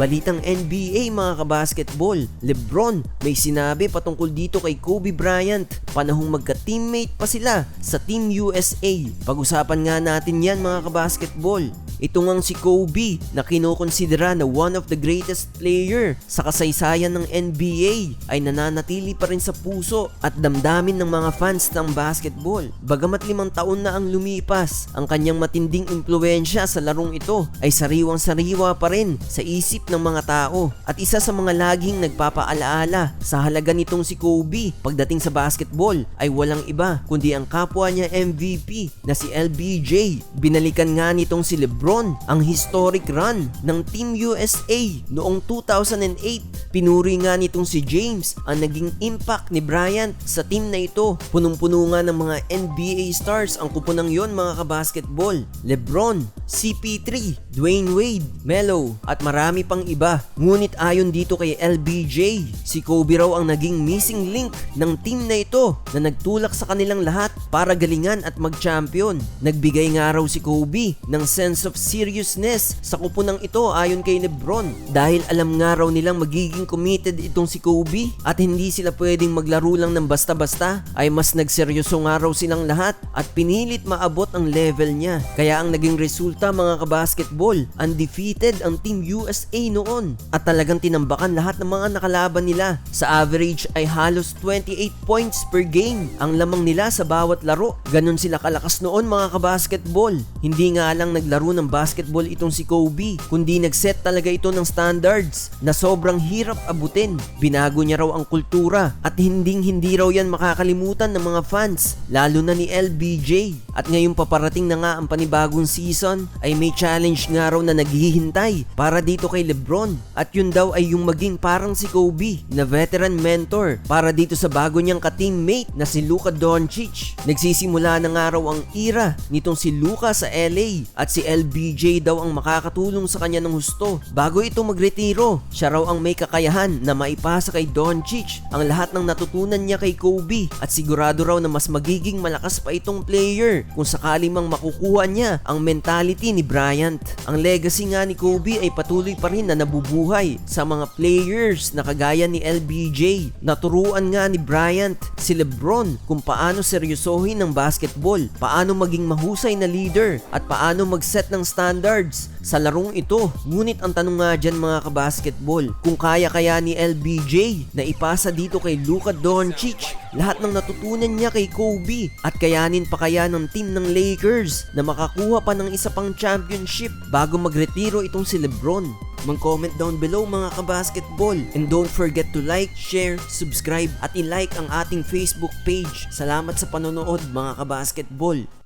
Balitang NBA mga kabasketball. Lebron may sinabi patungkol dito kay Kobe Bryant. Panahong magka-teammate pa sila sa Team USA. Pag-usapan nga natin yan mga kabasketball. Ito ngang si Kobe na kinokonsidera na one of the greatest player sa kasaysayan ng NBA ay nananatili pa rin sa puso at damdamin ng mga fans ng basketball. Bagamat limang taon na ang lumipas, ang kanyang matinding impluensya sa larong ito ay sariwang-sariwa pa rin sa isip ng mga tao at isa sa mga laging nagpapaalaala sa halaga nitong si Kobe pagdating sa basketball ay walang iba kundi ang kapwa niya MVP na si LBJ. Binalikan nga nitong si Lebron ang historic run ng Team USA noong 2008. Pinuri nga nitong si James ang naging impact ni Bryant sa team na ito. Punong-puno nga ng mga NBA stars ang kupunang yon mga kabasketball. Lebron, CP3, Dwayne Wade, Melo at marami pang iba. Ngunit ayon dito kay LBJ, si Kobe raw ang naging missing link ng team na ito na nagtulak sa kanilang lahat para galingan at mag-champion. Nagbigay nga raw si Kobe ng sense of seriousness sa kupunang ito ayon kay Lebron dahil alam nga raw nilang magiging committed itong si Kobe at hindi sila pwedeng maglaro lang ng basta-basta ay mas nagseryoso nga raw silang lahat at pinilit maabot ang level niya. Kaya ang naging resulta mga kabasketball, undefeated ang Team USA noon at talagang tinambakan lahat ng mga nakalaban nila. Sa average ay halos 28 points per game ang lamang nila sa bawat laro. Ganon sila kalakas noon mga kabasketball. Hindi nga lang naglaro ng basketball itong si Kobe, kundi nagset talaga ito ng standards na sobrang hirap abutin. Binago niya raw ang kultura at hinding hindi raw yan makakalimutan ng mga fans, lalo na ni LBJ. At ngayong paparating na nga ang panibagong season ay may challenge nga raw na naghihintay para dito kay Lebron. At yun daw ay yung maging parang si Kobe na veteran mentor para dito sa bago niyang ka-teammate na si Luka Doncic. Nagsisimula na nga raw ang era nitong si Luka sa LA at si LBJ daw ang makakatulong sa kanya ng husto. Bago ito magretiro, siya raw ang may kakayahan na maipasa kay Doncic ang lahat ng natutunan niya kay Kobe at sigurado raw na mas magiging malakas pa itong player kung sakali mang makukuha niya ang mentality ni Bryant. Ang legacy nga ni Kobe ay patuloy pa rin na nabubuhay sa mga players na kagaya ni LBJ. Naturuan nga ni Bryant si Lebron kung paano seryosohin ng basketball, paano maging mahusay na leader at paano mag-set ng standards sa larong ito. Ngunit ang tanong nga dyan mga kabasketball, kung kaya kaya ni LBJ na ipasa dito kay Luka Doncic lahat ng natutunan niya kay Kobe at kayanin pa kaya ng team ng Lakers na makakuha pa ng isa pang championship bago magretiro itong si Lebron. Mag-comment down below mga kabasketball and don't forget to like, share, subscribe at i-like ang ating Facebook page. Salamat sa panonood mga kabasketball.